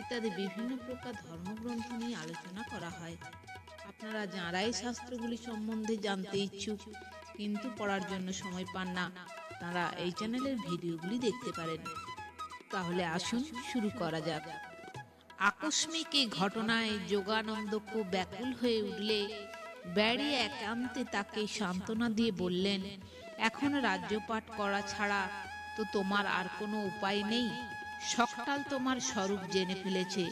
ইত্যাদি বিভিন্ন প্রকার ধর্মগ্রন্থ নিয়ে আলোচনা করা হয়। আপনারা যাঁরাই শাস্ত্রগুলি সম্বন্ধে জানতে ইচ্ছুক, কিন্তু পড়ার জন্য সময় পান না, তারা এই চ্যানেলের ভিডিওগুলি দেখতে পারেন। তাহলে আসুন শুরু করা যাক। আকস্মিক এই ঘটনায় যোগানন্দ খুব ব্যাকুল হয়ে উঠলে ব্যারি একান্তে তাকে সান্ত্বনা দিয়ে বললেন, এখন রাজ্যপাঠ করা ছাড়া তো তোমার আর কোনো উপায় নেই। সকটাল তোমার স্বরূপ জেনে ফেলেছে।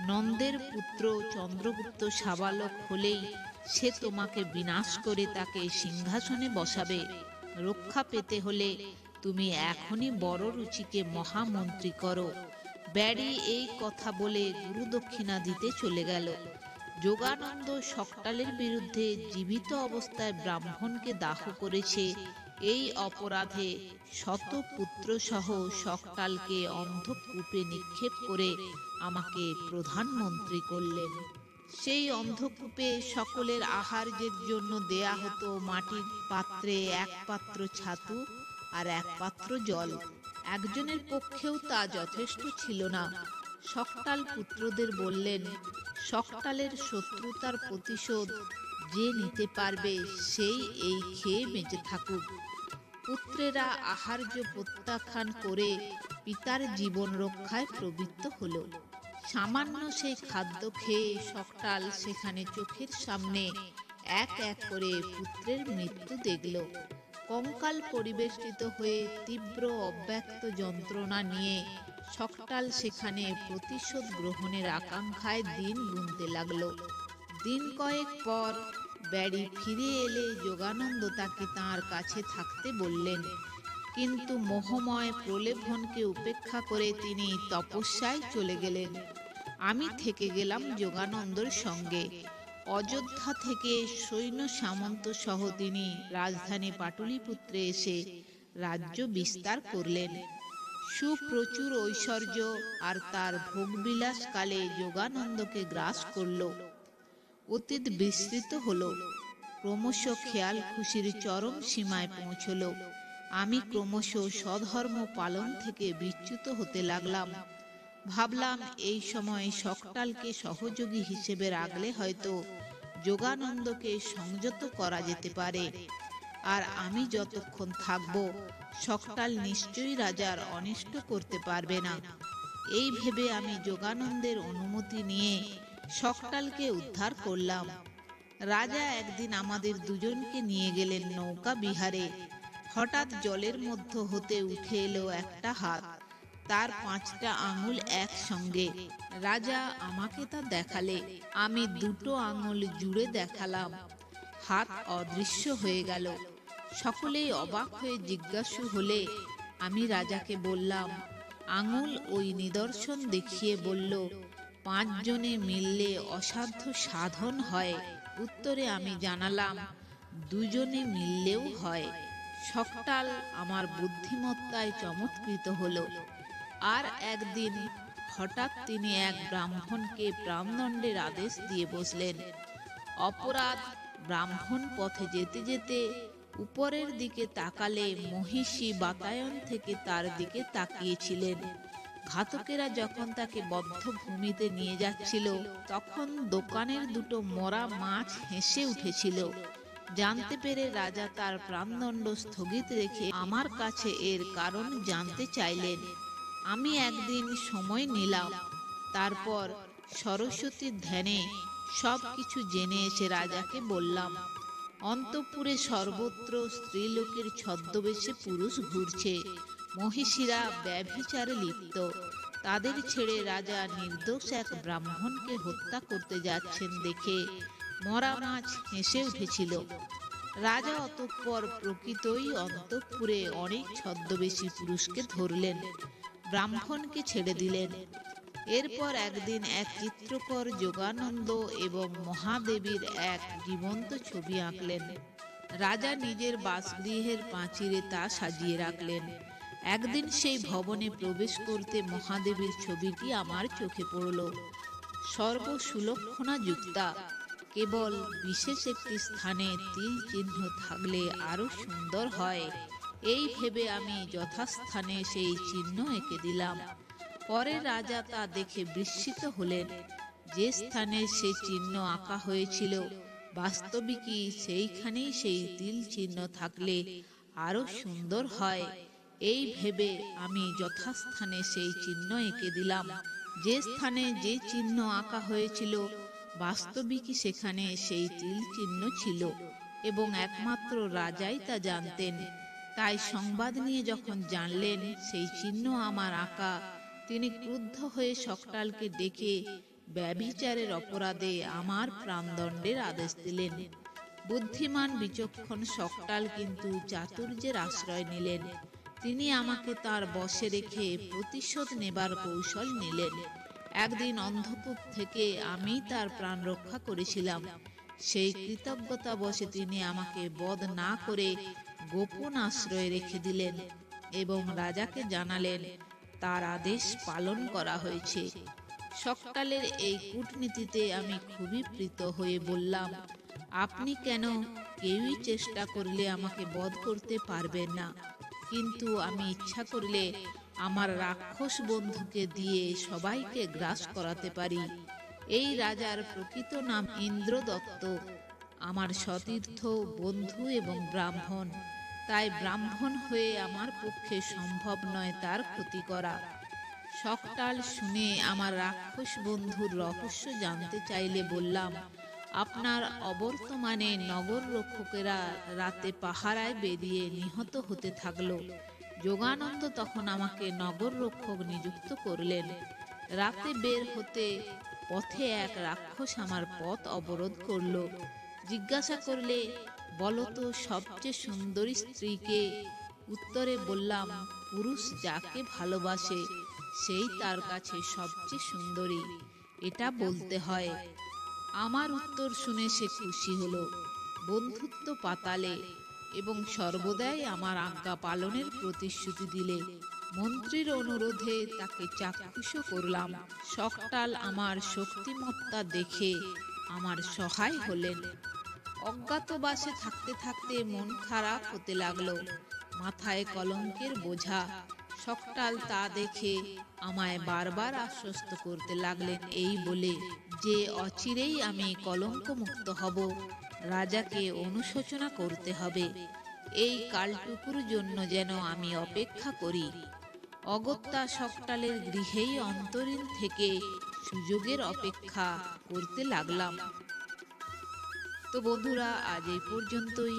নন্দের পুত্র চন্দ্রগুপ্ত সাবালক হলেই সে তোমাকে বিনাশ করে তাকে সিংহাসনে বসাবে। রক্ষা পেতে হলে তুমি এখনই বড় রুচিকে মহামন্ত্রী করো। ব্যারি এই কথা বলে গুরুদক্ষিণা দিতে চলে গেল। যোগানন্দ সকটালের বিরুদ্ধে জীবিত অবস্থায় ব্রাহ্মণকে দাহ করেছে এই অপরাধে শত পুত্র সহ সকটালকে অন্ধকূপে নিক্ষেপ করে আমাকে প্রধানমন্ত্রী করলেন। সেই অন্ধকূপে সকলের আহার্যের জন্য দেয়া হতো মাটির পাত্রে এক পাত্র ছাতু আর এক পাত্র জল। একজনের পক্ষেও তা যথেষ্ট ছিল না। সকটাল পুত্রদের বললেন সকটালের শত্রুতার প্রতিশোধ যে নিতে পারবে, সেই এই খেয়ে বেঁচে থাকুক। পুত্রেরা আহার্য প্রত্যাখ্যান করে পিতার জীবন রক্ষায় প্রবৃত্ত হলো। সামান্য সেই খাদ্য খেয়ে সকটাল সেখানে চোখের সামনে এক এক করে পুত্রের মৃত্যু দেখল। কঙ্কাল পরিবেষ্টিত হয়ে তীব্র অব্যক্ত যন্ত্রণা নিয়ে সকটাল সেখানে প্রতিশোধ গ্রহণের আকাঙ্ক্ষায় দিন গুনতে লাগল। দিন কয়েক পর ব্যারি ফিরে এলে যোগানন্দ তাকে তাঁর কাছে থাকতে বললেন, কিন্তু মোহময় প্রলেভনকে উপেক্ষা করে তিনি তপস্যায় চলে গেলেন। আমি থেকে গেলাম যোগানন্দর সঙ্গে। অযোধ্যা থেকে সৈন্য সামন্ত সহ তিনি রাজধানী পাটলিপুত্রে এসে রাজ্য বিস্তার করলেন। সুপ্রচুর ঐশ্বর্য আর তার ভোগবিলাসকালে যোগানন্দকে গ্রাস করল। অতীত বিস্তৃত হলো। ক্রমশ খেয়াল খুশির চরম সীমায় পৌঁছল। আমি ক্রমশ স্বধর্ম পালন থেকে বিচ্যুত হতে লাগলাম। ভাবলাম এই সময় সকটালকে সহযোগী হিসেবে রাখলে হয়তো যোগানন্দকে সংযত করা যেতে পারে। আর আমি যতক্ষণ থাকব, সকটাল নিশ্চয়ই রাজার অনিষ্ট করতে পারবে না। এই ভেবে আমি যোগানন্দের অনুমতি নিয়ে সকটালকে উদ্ধার করলাম। রাজা একদিন আমাদের দুজনকে নিয়ে গেলেন নৌকা বিহারে। হঠাৎ জলের মধ্য হতে উঠে এলো একটা হাত। তার পাঁচটা আঙুল একসঙ্গে। রাজা আমাকে তা দেখালে। আমি দুটো আঙুল জুড়ে দেখালাম। হাত অদৃশ্য হয়ে গেল। সকলেই অবাক হয়ে জিজ্ঞাসু হলে আমি রাজাকে বললাম, আঙুল ওই নিদর্শন দেখিয়ে বলল পাঁচজনে মিললে অসাধ্য সাধন হয়। উত্তরে আমি জানালাম, দুজনে মিললেও হয়। সকটাল আমার বুদ্ধিমত্তায় চমৎকৃত হল। আর একদিন হঠাৎ তিনি এক ব্রাহ্মণকে প্রাণদণ্ডের আদেশ দিয়ে বসলেন। অপরাধ ব্রাহ্মণ পথে যেতে যেতে উপরের দিকে তাকালে মহিষী বাতায়ন থেকে তার দিকে তাকিয়েছিলেন। ঘাতকেরা যখন তাকে বদ্ধ ভূমিতে নিয়ে যাচ্ছিল, তখন দোকানের দুটো মরা মাছ হেসে উঠেছিল। জানতে পেরে রাজা তার প্রাণদণ্ড স্থগিত রেখে আমার কাছে এর কারণ জানতে চাইলেন। আমি একদিন সময় নিলাম। তারপর সরস্বতীর ধ্যানে সব কিছু জেনে এসে রাজাকে বললাম, অন্তপুরে সর্বত্র স্ত্রীলোকের ছদ্মবেশে পুরুষ ঘুরছে। মহিষীরা ব্যভিচারে লিপ্ত। তাদের ছেড়ে রাজা নির্দোষ এক ব্রাহ্মণকে হত্যা করতে যাচ্ছেন দেখে মরা মাছ হেসে উঠেছিল। রাজা অতঃপর প্রকৃতই অন্তঃপুরে অনেক ছদ্মবেশী পুরুষকে ধরলেন, ব্রাহ্মণকে ছেড়ে দিলেন। এরপর একদিন এক চিত্রকর যোগানন্দ এবং মহাদেবীর এক জীবন্ত ছবি আঁকলেন। রাজা নিজের বাসগৃহের পাঁচিরে তা সাজিয়ে রাখলেন। একদিন সেই ভবনে প্রবেশ করতে মহাদেবের ছবিটি আমার চোখে পড়ল। সর্ব সুলক্ষণা যুক্তা, কেবল বিশেষ একটি স্থানে তিল চিহ্ন থাকলে আরও সুন্দর হয়। এই ভেবে আমি যথাস্থানে সেই চিহ্ন এঁকে দিলাম। পরে রাজা তা দেখে বিস্মিত হলেন। যে স্থানে সেই চিহ্ন আঁকা হয়েছিল, বাস্তবিকই সেইখানেই সেই তিল চিহ্ন থাকলে আরও সুন্দর হয়। এই ভেবে আমি যথাস্থানে সেই চিহ্ন এঁকে দিলাম। যে স্থানে যে চিহ্ন আঁকা হয়েছিল, বাস্তবিকই সেখানে সেই তিল চিহ্ন ছিল এবং একমাত্র রাজাই তা জানতেন। তাই সংবাদ নিয়ে যখন জানলেন সেই চিহ্ন আমার আঁকা, তিনি ক্রুদ্ধ হয়ে সকটালকে ডেকে ব্যভিচারের অপরাধে আমার প্রাণদণ্ডের আদেশ দিলেন। বুদ্ধিমান, বিচক্ষণ সকটাল কিন্তু চাতুর্যের আশ্রয় নিলেন। তিনি আমাকে তার বশে রেখে প্রতিশোধ নেবার কৌশল নিলেন। একদিন অন্ধকূপ থেকে আমি তার প্রাণ রক্ষা করেছিলাম। সেই কৃতজ্ঞতা বসে তিনি আমাকে বধ না করে গোপন আশ্রয়ে রেখে দিলেন এবং রাজাকে জানালেন, তার আদেশ পালন করা হয়েছে। সকালের এই কূটনীতিতে আমি খুবই প্রীত হয়ে বললাম, আপনি কেন কেউই চেষ্টা করলে আমাকে বধ করতে পারবেন না? কিন্তু আমি ইচ্ছা করলে আমার রাক্ষস বন্ধুকে দিয়ে সবাইকে গ্রাস করাতে পারি। এই রাজার প্রকৃত নাম ইন্দ্রদত্ত। আমার সতীর্থ, বন্ধু এবং ব্রাহ্মণ। তাই ব্রাহ্মণ হয়ে আমার পক্ষে সম্ভব নয় তার ক্ষতি করা। সকটাল শুনে আমার রাক্ষস বন্ধুর রহস্য জানতে চাইলে বললাম আপনার অবর্তমানে নগর রক্ষকেরা রাতে পাহারায় বেরিয়ে নিহত হতে থাকল। যোগানন্দ তখন আমাকে নগর রক্ষক নিযুক্ত করলেন। রাতে বের হতে পথে এক রাক্ষস আমার পথ অবরোধ করল। জিজ্ঞাসা করলে বলতো সবচেয়ে সুন্দরী স্ত্রীকে? উত্তরে বললাম, পুরুষ যাকে ভালোবাসে, সেই তার কাছে সবচেয়ে সুন্দরী। এটা বলতে হয় আমার উত্তর শুনে সে খুশি হলো। বন্ধুত্ব পাতালে এবং সর্বদাই আমার আজ্ঞা পালনের প্রতিশ্রুতি দিলে। মন্ত্রীর অনুরোধে তাকে চাক্ষুষ করলাম। সকটাল আমার শক্তিমত্তা দেখে আমার সহায় হলেন। অজ্ঞাতবাসে থাকতে থাকতে মন খারাপ হতে লাগল। মাথায় কলঙ্কের বোঝা সকটাল তা দেখে আমায় বারবার আশ্বস্ত করতে লাগলেন এই বলে, যে অচিরেই আমি কলঙ্ক মুক্ত হব, রাজাকে অনুশোচনা করতে হবে। এই কালটুকুর জন্য যেন আমি অপেক্ষা করি। অগত্যা সকটালের গৃহেই অন্তরীণ থেকে সুযোগের অপেক্ষা করতে লাগলাম। তো বন্ধুরা, আজ এই পর্যন্তই।